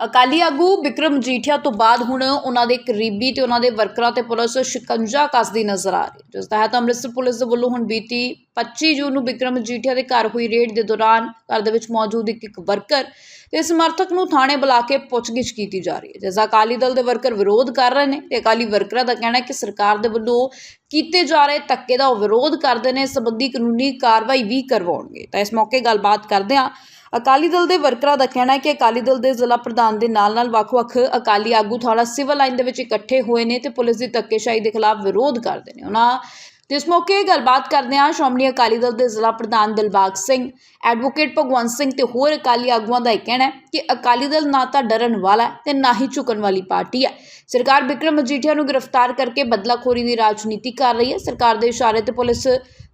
ਅਕਾਲੀ ਆਗੂ ਵਿਕਰਮ ਮਜੀਠੀਆ ਤੋਂ ਬਾਅਦ ਹੁਣ ਉਹਨਾਂ ਦੇ ਕਰੀਬੀ ਤੇ ਉਹਨਾਂ ਦੇ ਵਰਕਰਾਂ ਤੇ ਪੁਲਿਸ ਸ਼ਿਕੰਜਾ ਕੱਸਦੀ ਨਜ਼ਰ ਆ ਰਹੀ ਜਿਸ ਤਹਿਤ ਅੰਮ੍ਰਿਤਸਰ ਪੁਲਿਸ ਦੇ ਵੱਲੋਂ ਹੁਣ ਬੀਤੀ 25 ਜੂਨ ਨੂੰ ਵਿਕਰਮ ਮਜੀਠੀਆ ਦੇ ਘਰ ਹੋਈ ਰੇਡ ਦੇ ਦੌਰਾਨ ਘਰ ਦੇ ਵਿੱਚ ਮੌਜੂਦ ਇੱਕ ਇੱਕ ਵਰਕਰ ਤੇ ਸਮਰਥਕ ਨੂੰ ਥਾਣੇ ਬੁਲਾ ਕੇ ਪੁੱਛਗਿੱਛ ਕੀਤੀ ਜਾ ਰਹੀ ਹੈ। ਜਿਸ ਦਾ ਅਕਾਲੀ ਦਲ ਦੇ ਵਰਕਰ ਵਿਰੋਧ ਕਰ ਰਹੇ ਨੇ ਤੇ ਅਕਾਲੀ ਵਰਕਰਾਂ ਦਾ ਕਹਿਣਾ ਹੈ ਕਿ ਸਰਕਾਰ ਦੇ ਵੱਲੋਂ ਕੀਤੇ ਜਾ ਰਹੇ ਧੱਕੇ ਦਾ ਉਹ ਵਿਰੋਧ ਕਰਦੇ ਨੇ ਇਸ ਸੰਬੰਧੀ ਕਾਨੂੰਨੀ ਕਾਰਵਾਈ ਵੀ ਕਰਵਾਉਣਗੇ। ਤਾਂ ਇਸ ਮੌਕੇ ਗੱਲਬਾਤ ਕਰਦੇ ਹਾਂ ਅਕਾਲੀ ਦਲ ਦੇ ਵਰਕਰਾਂ ਦਾ ਕਹਿਣਾ ਹੈ ਕਿ ਅਕਾਲੀ ਦਲ ਦੇ ਜ਼ਿਲ੍ਹਾ ਪ੍ਰਧਾਨ ਦੇ ਨਾਲ-ਨਾਲ ਵੱਖ-ਵੱਖ ਅਕਾਲੀ ਆਗੂ ਥਾਣਾ ਸਿਵਲ ਲਾਈਨ ਦੇ ਵਿੱਚ ਇਕੱਠੇ ਹੋਏ ਨੇ ਤੇ ਪੁਲਿਸ ਦੀ ਧੱਕੇਸ਼ਾਹੀ ਦੇ ਖਿਲਾਫ ਵਿਰੋਧ ਕਰਦੇ ਨੇ। ਉਹਨਾਂ ਤੇ ਇਸ ਮੌਕੇ ਗੱਲਬਾਤ ਕਰਦੇ ਹਾਂ ਸ਼੍ਰੋਮਣੀ ਅਕਾਲੀ ਦਲ ਦੇ ਜ਼ਿਲ੍ਹਾ ਪ੍ਰਧਾਨ ਦਿਲਬਾਗ ਸਿੰਘ, ਐਡਵੋਕੇਟ ਭਗਵੰਤ ਸਿੰਘ ਤੇ ਹੋਰ ਅਕਾਲੀ ਆਗੂਆਂ ਦਾ ਇਹ ਕਹਿਣਾ ਹੈ ਕਿ ਅਕਾਲੀ ਦਲ ਨਾ ਤਾਂ ਡਰਨ ਵਾਲਾ ਹੈ ਤੇ ਨਾ ਹੀ ਝੁਕਣ ਵਾਲੀ ਪਾਰਟੀ ਹੈ। ਸਰਕਾਰ ਬਿਕਰਮ ਮਜੀਠੀਆ ਨੂੰ ਗ੍ਰਿਫਤਾਰ ਕਰਕੇ ਬਦਲਾਖੋਰੀ ਦੀ ਰਾਜਨੀਤੀ ਕਰ ਰਹੀ ਹੈ। ਸਰਕਾਰ ਦੇ ਇਸ਼ਾਰੇ ਤੇ ਪੁਲਿਸ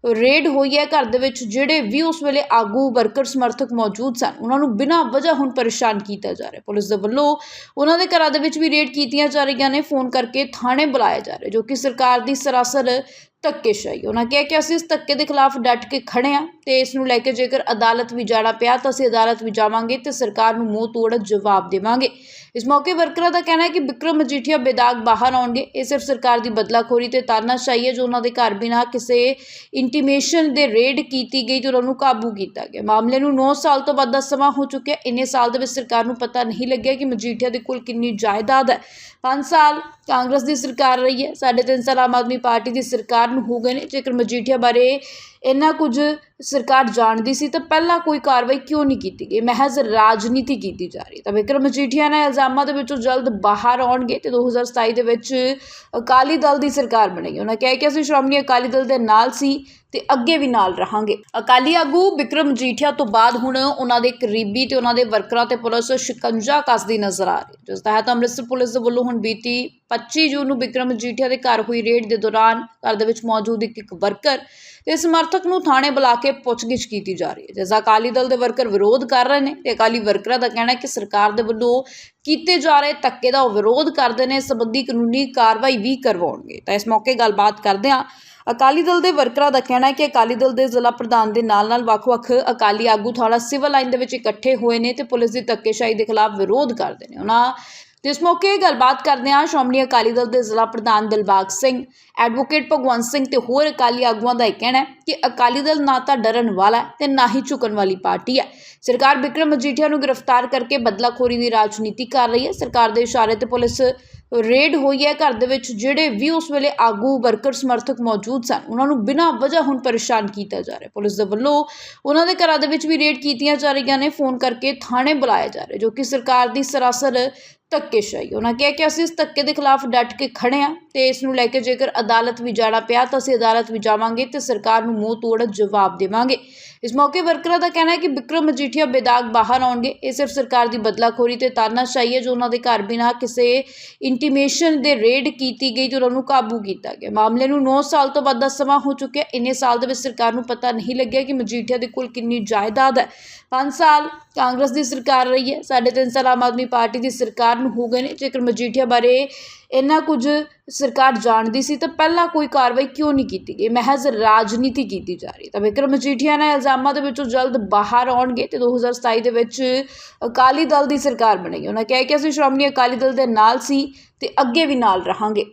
ਰੇਡ ਹੋਈ ਹੈ ਘਰ ਦੇ ਵਿੱਚ, ਜਿਹੜੇ ਵੀ ਉਸ ਵੇਲੇ ਆਗੂ, ਵਰਕਰ, ਸਮਰਥਕ ਮੌਜੂਦ ਸਨ, ਉਹਨਾਂ ਨੂੰ ਬਿਨਾਂ ਵਜ੍ਹਾ ਹੁਣ ਪਰੇਸ਼ਾਨ ਕੀਤਾ ਜਾ ਰਿਹਾ ਪੁਲਿਸ ਦੇ ਵੱਲੋਂ ਉਹਨਾਂ ਦੇ ਘਰਾਂ ਦੇ ਵਿੱਚ ਵੀ ਰੇਡ ਕੀਤੀਆਂ ਜਾ ਰਹੀਆਂ ਨੇ, ਫੋਨ ਕਰਕੇ ਥਾਣੇ ਬੁਲਾਇਆ ਜਾ ਰਿਹਾ ਜੋ ਕਿ ਸਰਕਾਰ ਦੀ ਸਰਾਸਰ ਧੱਕੇਸ਼ਾਹੀ ਉਹਨਾਂ ਕਿਹਾ ਕਿ ਅਸੀਂ ਇਸ ਧੱਕੇ ਦੇ ਖਿਲਾਫ ਡਟ ਕੇ ਖੜੇ ਹਾਂ ਤੇ ਇਸ ਨੂੰ ਲੈ ਕੇ ਜੇਕਰ ਅਦਾਲਤ ਵੀ ਜਾਣਾ ਪਿਆ ਤਾਂ ਅਸੀਂ ਅਦਾਲਤ ਵੀ ਜਾਵਾਂਗੇ ਤੇ ਸਰਕਾਰ ਨੂੰ ਮੂੰਹ ਤੋੜ ਜਵਾਬ ਦੇਵਾਂਗੇ। ਇਸ ਮੌਕੇ ਵਰਕਰਾਂ ਦਾ ਕਹਿਣਾ ਹੈ ਕਿ ਬਿਕਰਮ ਮਜੀਠੀਆ ਬੇਦਾਗ ਬਾਹਰ ਆਉਣਗੇ। ਇਹ ਸਿਰਫ ਸਰਕਾਰ ਦੀ ਬਦਲਾਖੋਰੀ ਤੇ ਤਾਨਾਸ਼ਾਹੀ ਹੈ ਜੋ ਉਹਨਾਂ ਦੇ ਘਰ ਬਿਨਾਂ ਕਿਸੇ ਇੰਟੀਮੇਸ਼ਨ ਦੇ ਰੇਡ ਕੀਤੀ ਗਈ ਤੇ ਉਹਨਾਂ ਨੂੰ ਕਾਬੂ ਕੀਤਾ ਗਿਆ। ਮਾਮਲੇ ਨੂੰ 9 ਸਾਲ ਤੋਂ ਵੱਧ ਦਾ ਸਮਾਂ ਹੋ ਚੁੱਕਿਆ। ਇੰਨੇ ਸਾਲ ਦੇ ਵਿੱਚ ਸਰਕਾਰ ਨੂੰ ਪਤਾ ਨਹੀਂ ਲੱਗਿਆ ਕਿ ਮਜੀਠੀਆ ਦੇ ਕੋਲ ਕਿੰਨੀ ਜਾਇਦਾਦ ਹੈ। 5 ਸਾਲ ਕਾਂਗਰਸ ਦੀ ਸਰਕਾਰ ਰਹੀ ਹੈ। ਸਾਢੇ ਤਿੰਨ ਸਾਲ ਆਮ ਆਦਮੀ ਪਾਰਟੀ ਦੀ ਸਰਕਾਰ ਨੂੰ ਹੋ ਗਏ ਨੇ। ਜੇਕਰ ਮਜੀਠੀਆ ਬਾਰੇ ਇੰਨਾ ਕੁਝ ਸਰਕਾਰ ਜਾਣਦੀ ਸੀ ਤਾਂ ਪਹਿਲਾਂ ਕੋਈ ਕਾਰਵਾਈ ਕਿਉਂ ਨਹੀਂ ਕੀਤੀ ਗਈ? ਮਹਿਜ਼ ਰਾਜਨੀਤੀ ਕੀਤੀ ਜਾ ਰਹੀ ਤਾਂ ਵਿਕਰਮ ਮਜੀਠੀਆ ਨੇ ਇਲਜ਼ਾਮਾਂ ਦੇ ਵਿੱਚੋਂ ਜਲਦ ਬਾਹਰ ਆਉਣਗੇ ਤੇ 2027 ਦੇ ਵਿੱਚ ਅਕਾਲੀ ਦਲ ਦੀ ਸਰਕਾਰ ਬਣੇਗੀ। ਉਹਨਾਂ ਕਿਹਾ ਕਿ ਅਸੀਂ ਸ਼੍ਰੋਮਣੀ ਅਕਾਲੀ ਦਲ ਦੇ ਨਾਲ ਸੀ ਤੇ ਅੱਗੇ ਵੀ ਨਾਲ ਰਹਾਂਗੇ। ਅਕਾਲੀ ਆਗੂ ਵਿਕਰਮ ਮਜੀਠੀਆ ਤੋਂ ਬਾਅਦ ਹੁਣ ਉਹਨਾਂ ਦੇ ਕਰੀਬੀ ਤੇ ਉਹਨਾਂ ਦੇ ਵਰਕਰਾਂ ਤੇ ਪੁਲਿਸ ਸ਼ਿਕੰਜਾ ਕੱਸਦੀ ਨਜ਼ਰ ਆ ਰਹੀ ਜਿਸ ਤਹਿਤ ਅੰਮ੍ਰਿਤਸਰ ਪੁਲਿਸ ਦੇ ਵੱਲੋਂ ਹੁਣ ਬੀਤੀ 25 ਜੂਨ ਨੂੰ ਵਿਕਰਮ ਮਜੀਠੀਆ ਦੇ ਘਰ ਹੋਈ ਰੇਡ ਦੇ ਦੌਰਾਨ ਘਰ ਦੇ ਵਿੱਚ ਮੌਜੂਦ ਇੱਕ ਇੱਕ ਵਰਕਰ ਤੇ ਸਮਰਥਕ ਨੂੰ ਥਾਣੇ ਬੁਲਾ ਕੇ ਪੁੱਛਗਿੱਛ ਕੀਤੀ ਜਾ ਰਹੀ ਹੈ। ਜਿਸ ਦਾ ਅਕਾਲੀ ਦਲ ਦੇ ਵਰਕਰ ਵਿਰੋਧ ਕਰ ਰਹੇ ਨੇ ਤੇ ਅਕਾਲੀ ਵਰਕਰਾਂ ਦਾ ਕਹਿਣਾ ਹੈ ਕਿ ਸਰਕਾਰ ਦੇ ਵੱਲੋਂ ਕੀਤੇ ਜਾ ਰਹੇ ਧੱਕੇ ਦਾ ਉਹ ਵਿਰੋਧ ਕਰਦੇ ਨੇ ਇਸ ਸੰਬੰਧੀ ਕਾਨੂੰਨੀ ਕਾਰਵਾਈ ਵੀ ਕਰਵਾਉਣਗੇ। ਤਾਂ ਇਸ ਮੌਕੇ ਗੱਲਬਾਤ ਕਰਦੇ ਹਾਂ। ਅਕਾਲੀ ਦਲ ਦੇ ਵਰਕਰਾਂ ਦਾ ਕਹਿਣਾ ਹੈ ਕਿ ਅਕਾਲੀ ਦਲ ਦੇ ਜ਼ਿਲ੍ਹਾ ਪ੍ਰਧਾਨ ਦੇ ਨਾਲ-ਨਾਲ, ਵੱਖ-ਵੱਖ ਅਕਾਲੀ ਆਗੂ ਥਾਣਾ ਸਿਵਲ ਲਾਈਨ ਦੇ ਵਿੱਚ ਇਕੱਠੇ ਹੋਏ ਨੇ ਤੇ ਪੁਲਿਸ ਦੀ ਧੱਕੇਸ਼ਾਹੀ ਦੇ ਖਿਲਾਫ ਵਿਰੋਧ ਕਰਦੇ ਨੇ। ਉਹਨਾਂ ਤੇ ਇਸ ਮੌਕੇ ਗੱਲਬਾਤ ਕਰਦਿਆਂ ਸ਼੍ਰੋਮਣੀ ਅਕਾਲੀ ਦਲ ਦੇ ਜ਼ਿਲ੍ਹਾ ਪ੍ਰਧਾਨ ਦਿਲਬਾਗ ਸਿੰਘ ਐਡਵੋਕੇਟ ਭਗਵੰਤ ਸਿੰਘ ਤੇ ਹੋਰ ਅਕਾਲੀ ਆਗੂਆਂ ਦਾ ਇਹ ਕਹਿਣਾ ਹੈ ਕਿ ਅਕਾਲੀ ਦਲ ਨਾ ਤਾਂ ਡਰਨ ਵਾਲਾ ਹੈ ਤੇ ਨਾ ਹੀ ਝੁਕਣ ਵਾਲੀ ਪਾਰਟੀ ਹੈ। ਸਰਕਾਰ ਬਿਕਰਮ ਮਜੀਠੀਆ ਨੂੰ ਗ੍ਰਿਫਤਾਰ ਕਰਕੇ ਬਦਲਾਖੋਰੀ ਦੀ ਰਾਜਨੀਤੀ ਕਰ ਰਹੀ ਹੈ। ਸਰਕਾਰ ਦੇ ਇਸ਼ਾਰੇ ਤੇ ਪੁਲਿਸ ਰੇਡ ਹੋਈ ਹੈ ਘਰ ਦੇ ਵਿੱਚ, ਜਿਹੜੇ ਵੀ ਉਸ ਵੇਲੇ ਆਗੂ ਵਰਕਰ ਸਮਰਥਕ ਮੌਜੂਦ ਸਨ, ਉਹਨਾਂ ਨੂੰ ਬਿਨਾਂ ਵਜ੍ਹਾ ਹੁਣ ਪਰੇਸ਼ਾਨ ਕੀਤਾ ਜਾ ਰਿਹਾ ਪੁਲਿਸ ਦੇ ਵੱਲੋਂ ਉਹਨਾਂ ਦੇ ਘਰਾਂ ਦੇ ਵਿੱਚ ਵੀ ਰੇਡ ਕੀਤੀਆਂ ਜਾ ਰਹੀਆਂ ਨੇ, ਫੋਨ ਕਰਕੇ ਥਾਣੇ ਬੁਲਾਇਆ ਜਾ ਰਿਹਾ ਜੋ ਕਿ ਸਰਕਾਰ ਦੀ ਸਰਾਸਰ ਧੱਕੇਸ਼ਾਹੀ ਉਹਨਾਂ ਕਿਹਾ ਕਿ ਅਸੀਂ ਇਸ ਧੱਕੇ ਦੇ ਖਿਲਾਫ ਡਟ ਕੇ ਖੜੇ ਹਾਂ ਤੇ ਇਸ ਨੂੰ ਲੈ ਕੇ ਜੇਕਰ ਅਦਾਲਤ ਵੀ ਜਾਣਾ ਪਿਆ ਤਾਂ ਅਸੀਂ ਅਦਾਲਤ ਵੀ ਜਾਵਾਂਗੇ ਤੇ ਸਰਕਾਰ ਨੂੰ ਮੂੰਹ ਤੋੜ ਜਵਾਬ ਦੇਵਾਂਗੇ। ਇਸ ਮੌਕੇ ਵਰਕਰਾਂ ਦਾ ਕਹਿਣਾ ਹੈ ਕਿ ਵਿਕਰਮ ਮਜੀਠੀਆ ਬੇਦਾਗ ਬਾਹਰ ਆਉਣਗੇ। ਇਹ ਸਿਰਫ ਸਰਕਾਰ ਦੀ ਬਦਲਾਖੋਰੀ ਤੇ ਤਾਨਾਸ਼ਾਹੀ ਹੈ ਜੋ ਉਹਨਾਂ ਦੇ ਘਰ ਬਿਨਾਂ ਕਿਸੇ ਇੰਟੀਮੇਸ਼ਨ ਦੇ ਰੇਡ ਕੀਤੀ ਗਈ ਤੇ ਉਹਨਾਂ ਨੂੰ ਕਾਬੂ ਕੀਤਾ ਗਿਆ। ਮਾਮਲੇ ਨੂੰ 9 ਸਾਲ ਤੋਂ ਵੱਧ ਦਾ ਸਮਾਂ ਹੋ ਚੁੱਕਿਆ ਇੰਨੇ ਸਾਲ ਦੇ ਵਿੱਚ ਸਰਕਾਰ ਨੂੰ ਪਤਾ ਨਹੀਂ ਲੱਗਿਆ ਕਿ ਮਜੀਠੀਆ ਦੇ ਕੋਲ ਕਿੰਨੀ ਜਾਇਦਾਦ ਹੈ। 5 ਸਾਲ ਕਾਂਗਰਸ ਦੀ ਸਰਕਾਰ ਰਹੀ ਹੈ। ਸਾਢੇ ਤਿੰਨ ਸਾਲ ਆਮ ਆਦਮੀ ਪਾਰਟੀ ਦੀ ਸਰਕਾਰ ਨੂੰ ਹੋ ਗਏ ਨੇ। ਜੇਕਰ ਮਜੀਠੀਆ ਬਾਰੇ ਇੰਨਾ ਕੁਝ ਸਰਕਾਰ ਜਾਣਦੀ ਸੀ ਤਾਂ ਪਹਿਲਾਂ ਕੋਈ ਕਾਰਵਾਈ ਕਿਉਂ ਨਹੀਂ ਕੀਤੀ ਗਈ? ਮਹਿਜ਼ ਰਾਜਨੀਤੀ ਕੀਤੀ ਜਾ ਰਹੀ ਤਾਂ ਵਿਕਰਮ ਮਜੀਠੀਆ ਨੇ ਇਲਜ਼ਾਮਾਂ ਦੇ ਵਿੱਚੋਂ ਜਲਦ ਬਾਹਰ ਆਉਣਗੇ ਤੇ 2027 ਦੇ ਵਿੱਚ ਅਕਾਲੀ ਦਲ ਦੀ ਸਰਕਾਰ ਬਣੇਗੀ। ਉਹਨਾਂ ਕਿਹਾ ਕਿ ਅਸੀਂ ਸ਼੍ਰੋਮਣੀ ਅਕਾਲੀ ਦਲ ਦੇ ਨਾਲ ਸੀ ਤੇ ਅੱਗੇ ਵੀ ਨਾਲ ਰਹਾਂਗੇ।